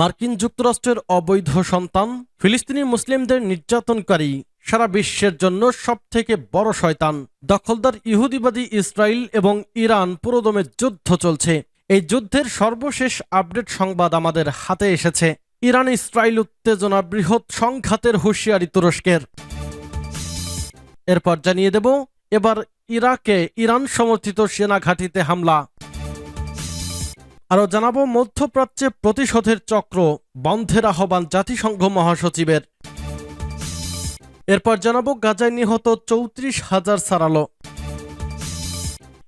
মার্কিন যুক্তরাষ্ট্রের অবৈধ সন্তান ফিলিস্তিনি মুসলিমদের নির্যাতনকারী সারা বিশ্বের জন্য সবথেকে বড় শয়তান। দখলদার ইহুদিবাদী ইসরায়েল এবং ইরান পুরোদমে যুদ্ধ চলছে। এই যুদ্ধের সর্বশেষ আপডেট সংবাদ আমাদের হাতে এসেছে। ইরান ইসরায়েল উত্তেজনা বৃহৎ সংঘাতের হুঁশিয়ারি তুরস্কের। এরপর জানিয়ে দেব, এবার ইরাকে ইরান সমর্থিত সেনা ঘাঁটিতে হামলা। আরও জানাব, মধ্যপ্রাচ্যে প্রতিশোধের চক্র বন্ধের আহ্বান জাতিসংঘ মহাসচিবের। এরপর জানাব, গাজায় নিহত চৌত্রিশ হাজার সারালো।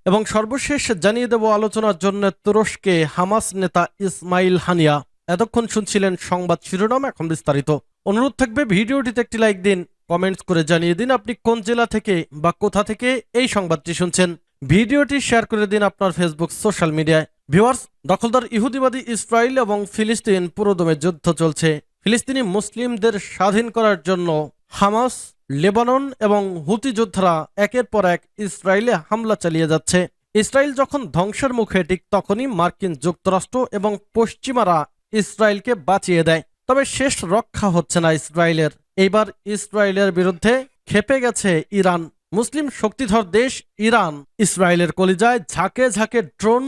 এবং সর্বশেষ জানিয়ে দেব আলোচনার জন্য তুরস্কে হামাস নেতা ইসমাইল হানিয়া। এতক্ষণ শুনছিলেন সংবাদ শিরোনাম, এখন বিস্তারিত। অনুরোধ থাকবে, ভিডিওটিতে একটি লাইক দিন, কমেন্টস করে জানিয়ে দিন আপনি কোন জেলা থেকে বা কোথা থেকে এই সংবাদটি শুনছেন। ভিডিওটি শেয়ার করে দিন আপনার ফেসবুক, সোশ্যাল মিডিয়ায়। ভিউয়ার্স, দখলদার ইহুদিবাদী ইসরায়েল এবং ফিলিস্তিন পুরোদমে যুদ্ধ চলছে। ফিলিস্তিনি মুসলিমদের স্বাধীন করার জন্য হামাস, লেবানন এবং হুতি যোদ্ধারা একের পর এক ইসরায়েলে হামলা চালিয়ে যাচ্ছে। ইসরায়েল যখন ধ্বংসের মুখে, ঠিক তখনই মার্কিন যুক্তরাষ্ট্র এবং পশ্চিমারা ইসরায়েলকে বাঁচিয়ে দেয়। তবে শেষ রক্ষা হচ্ছে না ইসরায়েলের। এইবার ইসরায়েলের বিরুদ্ধে খেপে গেছে ইরান। মুসলিম শক্তিধর দেশ ইরান। ইসরায়েলের কলিজায় ঝাঁকে ঝাঁকে ড্রোন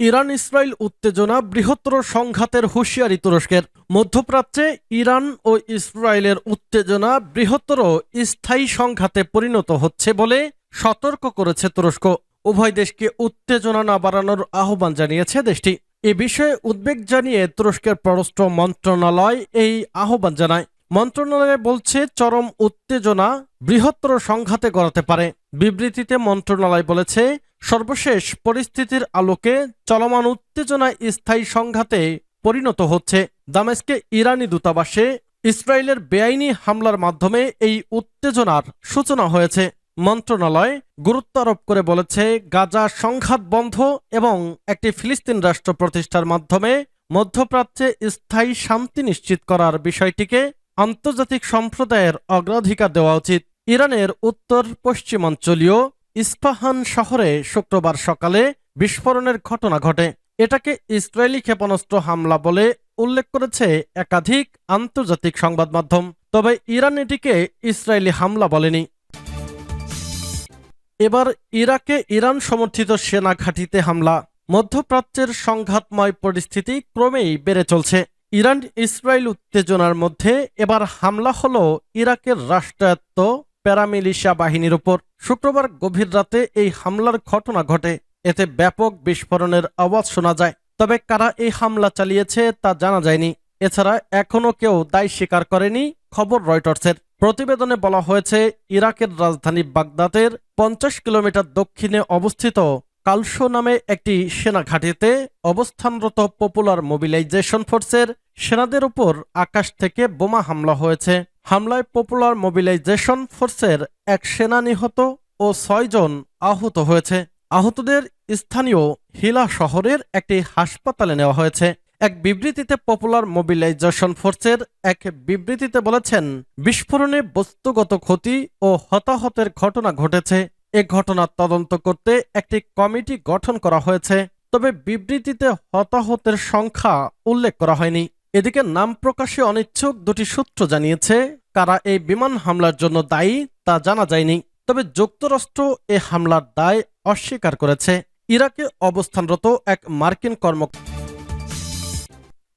ইরান ইসরায়েল উত্তেজনা বৃহত্তর সংঘাতের হুঁশিয়ারি তুরস্কের। মধ্যপ্রাচ্যে ইরান ও ইসরায়েলের উত্তেজনা বৃহত্তর স্থায়ী সংঘাতে পরিণত হচ্ছে বলে সতর্ক করেছে তুরস্ক। উভয় দেশকে উত্তেজনা না বাড়ানোর আহ্বান জানিয়েছে দেশটি। এ বিষয়ে উদ্বেগ জানিয়ে তুরস্কের পররাষ্ট্র মন্ত্রণালয় এই আহ্বান জানায়। মন্ত্রণালয় বলছে, চরম উত্তেজনা বৃহত্তর সংঘাতে গড়াতে পারে। বিবৃতিতে মন্ত্রণালয় বলেছে, সর্বশেষ পরিস্থিতির আলোকে চলমান উত্তেজনায় স্থায়ী সংঘাতে পরিণত হচ্ছে। দামেস্কে ইরানি দূতাবাসে ইসরায়েলের বেআইনি হামলার মাধ্যমে এই উত্তেজনার সূচনা হয়েছে। মন্ত্রণালয় গুরুত্ব আরোপ করে বলেছে, গাজা সংঘাত বন্ধ এবং একটি ফিলিস্তিন রাষ্ট্র প্রতিষ্ঠার মাধ্যমে মধ্যপ্রাচ্যে স্থায়ী শান্তি নিশ্চিত করার বিষয়টিকে আন্তর্জাতিক সম্প্রদায়ের অগ্রাধিকার দেওয়া উচিত। ইরানের উত্তর পশ্চিমাঞ্চলীয় ইস্পাহান শহরে শুক্রবার সকালে বিস্ফোরণের ঘটনা ঘটে। এটাকে ইসরায়েলি ক্ষেপণাস্ত্র হামলা বলে উল্লেখ করেছে একাধিক আন্তর্জাতিক সংবাদ মাধ্যম। তবে ইরান এটিকে ইসরায়েলি হামলা বলেনি। এবার ইরাকে ইরান সমর্থিত সেনা ঘাঁটিতে হামলা। মধ্যপ্রাচ্যের সংঘাতময় পরিস্থিতি ক্রমেই বেড়ে চলছে। ইরান ইসরায়েল উত্তেজনার মধ্যে এবার হামলা হল ইরাকের রাষ্ট্রায়ত্ত প্যারামিলিশিয়া বাহিনীর উপর শুক্রবার গভীর রাতে এই হামলার ঘটনা ঘটে। এতে ব্যাপক বিস্ফোরণের আওয়াজ শোনা যায়। তবে কারা এই হামলা চালিয়েছে তা জানা যায়নি। এছাড়া এখনও কেউ দায় স্বীকার করেনি, খবর রয়টার্সের। প্রতিবেদনে বলা হয়েছে, ইরাকের রাজধানী বাগদাদের পঞ্চাশ কিলোমিটার দক্ষিণে অবস্থিত কালসো নামে একটি সেনা ঘাঁটিতে অবস্থানরত পপুলার মোবিলাইজেশন ফোর্সের সেনাদের উপর আকাশ থেকে বোমা হামলা হয়েছে। হামলায় পপুলার মোবিলাইজেশন ফোর্সের এক সেনা নিহত ও ছয়জন আহত হয়েছে। আহতদের স্থানীয় হিলা শহরের একটি হাসপাতালে নেওয়া হয়েছে। এক বিবৃতিতে পপুলার মোবিলাইজেশন ফোর্সের এক বিবৃতিতে বলেছেন, বিস্ফোরণে বস্তুগত ক্ষতি ও হতাহতের ঘটনা ঘটেছে। এ ঘটনার তদন্ত করতে একটি কমিটি গঠন করা হয়েছে, তবে বিবৃতিতে হতাহতের সংখ্যা উল্লেখ করা হয়নি। এদিকে নাম প্রকাশে অনিচ্ছুক দুটি সূত্র জানিয়েছে, কারা এই বিমান হামলার জন্য দায়ী তা জানা যায়নি, তবে যুক্তরাষ্ট্র এ হামলার দায় অস্বীকার করেছে। ইরাকে অবস্থানরত এক মার্কিন কর্ম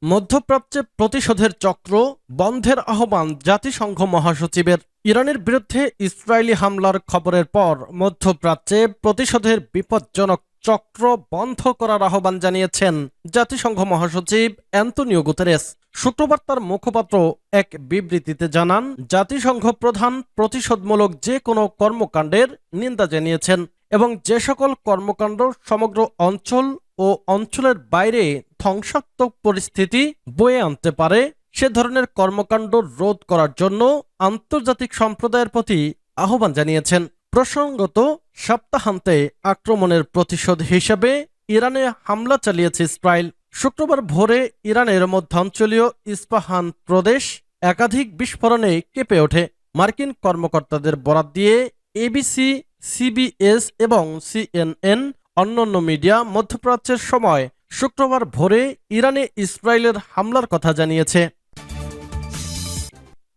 মধ্যপ্রাচ্যে প্রতিশোধের চক্র বন্ধের আহ্বান জাতিসংঘ মহাসচিবের। ইরানের বিরুদ্ধে ইসরায়েলি হামলার খবরের পর মধ্যপ্রাচ্যে প্রতিশোধের বিপজ্জনক চক্র বন্ধ করার আহ্বান জানিয়েছেন জাতিসংঘ মহাসচিব অ্যান্তনিও গুতেরেস। শুক্রবার তার মুখপাত্র এক বিবৃতিতে জানান, জাতিসংঘ প্রধান প্রতিশোধমূলক যে কোনো কর্মকাণ্ডের নিন্দা জানিয়েছেন এবং যে সকল কর্মকাণ্ড সমগ্র অঞ্চল ও অঞ্চলের বাইরে ধ্বংসাত্মক পরিস্থিতি বয়ে আনতে পারে, সে ধরনের কর্মকাণ্ড রোধ করার জন্য আন্তর্জাতিক সম্প্রদায়ের প্রতি আহ্বান জানিয়েছেন। প্রসঙ্গত, সপ্তাহান্তে আক্রমণের প্রতিশোধ হিসেবে ইরানে হামলা চালিয়েছে ইসরায়েল। শুক্রবার ভোরে ইরানের মধ্যাঞ্চলীয় ইস্পাহান প্রদেশ একাধিক বিস্ফোরণে কেঁপে ওঠে। মার্কিন কর্মকর্তাদের বরাত দিয়ে এবিসি সিবিএস এবং সিএনএন অন্যান্য মিডিয়া মধ্যপ্রাচ্যের সময় শুক্রবার ভোরে ইরানে ইসরায়েলের হামলার কথা জানিয়েছে।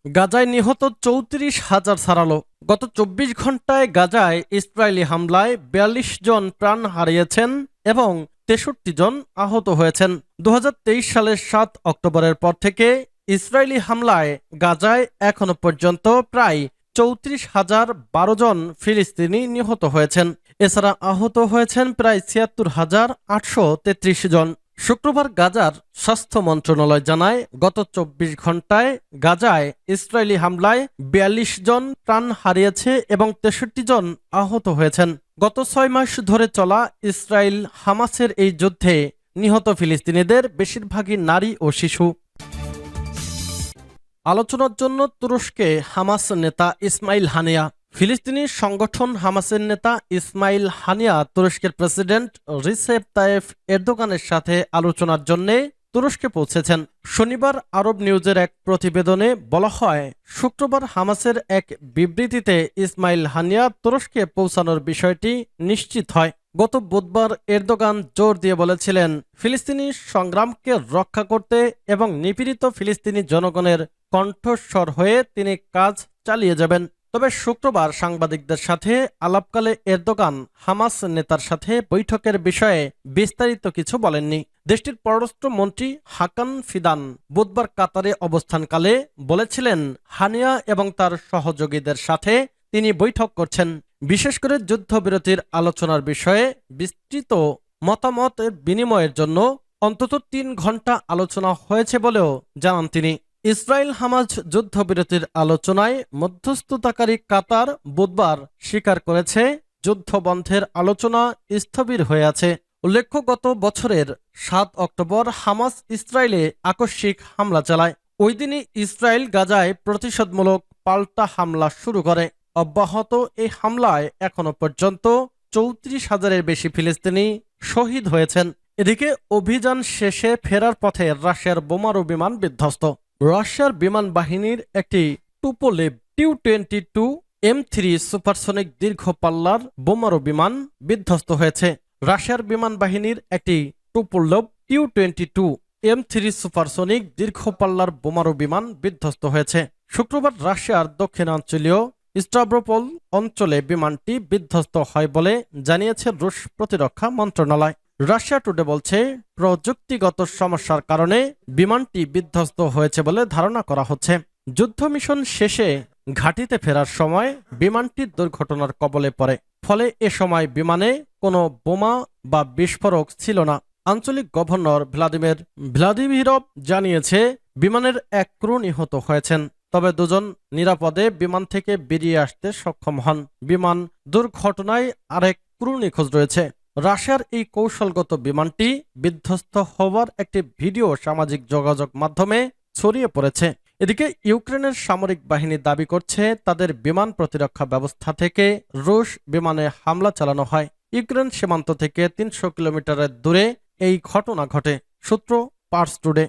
গাজায় নিহত চৌত্রিশ হাজার ছাড়ালো গত চব্বিশ ঘন্টায় গাজায় ইসরায়েলি হামলায় বিয়াল্লিশ জন প্রাণ হারিয়েছেন এবং তেষট্টি জন আহত হয়েছেন। দু হাজার তেইশ সালের সাত অক্টোবরের পর থেকে ইসরায়েলি হামলায় গাজায় এখনও পর্যন্ত প্রায় চৌত্রিশ হাজার বারো জন ফিলিস্তিনি নিহত হয়েছেন। এছাড়া আহত হয়েছেন প্রায় ছিয়াত্তর হাজার আটশো জন। শুক্রবার গাজার স্বাস্থ্য মন্ত্রণালয় জানায়, গত চব্বিশ ঘন্টায় গাজায় ইসরায়েলি হামলায় বিয়াল্লিশ জন প্রাণ হারিয়েছে এবং তেষট্টি জন আহত হয়েছেন। গত ছয় মাস ধরে চলা ইসরায়েল হামাসের এই যুদ্ধে নিহত ফিলিস্তিনিদের বেশিরভাগই নারী ও শিশু। আলোচনার জন্য তুরস্কে হামাস নেতা ইসমাইল হানিয়া ফিলিস্তিনি সংগঠন হামাসের নেতা ইসমাইল হানিয়া তুরস্কের প্রেসিডেন্ট রিসেপ তায়েফ এরদোগানের সাথে আলোচনার জন্য তুরস্কে পৌঁছেছেন। শনিবার আরব নিউজের এক প্রতিবেদনে বলা হয়, শুক্রবার হামাসের এক বিবৃতিতে ইসমাইল হানিয়া তুরস্কে পৌঁছানোর বিষয়টি নিশ্চিত হয়। গত বুধবার এরদোগান জোর দিয়ে বলেছিলেন, ফিলিস্তিনি সংগ্রামকে রক্ষা করতে এবং নিপীড়িত ফিলিস্তিনি জনগণের কণ্ঠস্বর হয়ে তিনি কাজ চালিয়ে যাবেন। তবে শুক্রবার সাংবাদিকদের সাথে আলাপকালে এরদোগান হামাস নেতার সাথে বৈঠকের বিষয়ে বিস্তারিত কিছু বলেননি। দেশটির পররাষ্ট্রমন্ত্রী হাকান ফিদান বুধবার কাতারে অবস্থানকালে বলেছিলেন, হানিয়া এবং তার সহযোগীদের সাথে তিনি বৈঠক করছেন। বিশেষ করে যুদ্ধবিরতির আলোচনার বিষয়ে বিস্তৃত মতামত বিনিময়ের জন্য অন্তত তিন ঘণ্টা আলোচনা হয়েছে বলেও জানান তিনি। ইসরায়েল হামাজ যুদ্ধবিরতির আলোচনায় মধ্যস্থতাকারী কাতার বুধবার স্বীকার করেছে যুদ্ধ বন্ধের আলোচনা স্থবির হয়ে আছে। উল্লেখ্য, গত বছরের সাত অক্টোবর হামাস ইসরায়েলে আকস্মিক হামলা চালায়। ওই দিনই ইসরায়েল গাজায় প্রতিশোধমূলক পাল্টা হামলা শুরু করে। অব্যাহত এই হামলায় এখনও পর্যন্ত চৌত্রিশ হাজারের বেশি ফিলিস্তিনি শহীদ হয়েছেন। এদিকে, অভিযান শেষে ফেরার পথে রাশিয়ার বোমারু বিমান বিধ্বস্ত। রাশিয়ার বিমান বাহিনীর একটি Tupolev Tu twenty two M three supersonic দীর্ঘ পাল্লার বোমারু বিমান বিধ্বস্ত হয়েছে। রাশিয়ার বিমান বাহিনীর একটি Tupolev Tu twenty two M three supersonic দীর্ঘ পাল্লার বোমারু বিমান বিধ্বস্ত হয়েছে। শুক্রবার রাশিয়ার দক্ষিণাঞ্চলীয় স্ট্রাব্রোপল অঞ্চলে বিমানটি বিধ্বস্ত হয় বলে জানিয়েছে রুশ প্রতিরক্ষা মন্ত্রণালয়। রাশিয়া টুডে বলছে, প্রযুক্তিগত সমস্যার কারণে বিমানটি বিধ্বস্ত হয়েছে বলে ধারণা করা হচ্ছে। যুদ্ধ মিশন শেষে ঘাঁটিতে ফেরার সময় বিমানটি দুর্ঘটনার কবলে পড়ে। ফলে এ সময় বিমানে কোনো বোমা বা বিস্ফোরক ছিল না। আঞ্চলিক গভর্নর ভ্লাদিমির, ভ্লাদিমিরভ জানিয়েছে, বিমানের এক ক্রু নিহত হয়েছেন। তবে দুজন নিরাপদে বিমান থেকে বেরিয়ে আসতে সক্ষম হন। বিমান দুর্ঘটনায় আরেক ক্রু নিখোঁজ রয়েছে। রাশিয়ার এই কৌশলগত বিমানটি বিধ্বস্ত হওয়ার একটি ভিডিও সামাজিক যোগাযোগ মাধ্যমে ছড়িয়ে পড়েছে। এদিকে ইউক্রেনের সামরিক বাহিনী দাবি করছে, তাদের বিমান প্রতিরক্ষা ব্যবস্থা থেকে রুশ বিমানে হামলা চালানো হয়। ইউক্রেন সীমান্ত থেকে তিনশো কিলোমিটারের দূরে এই ঘটনা ঘটে। সূত্র পার্স টুডে।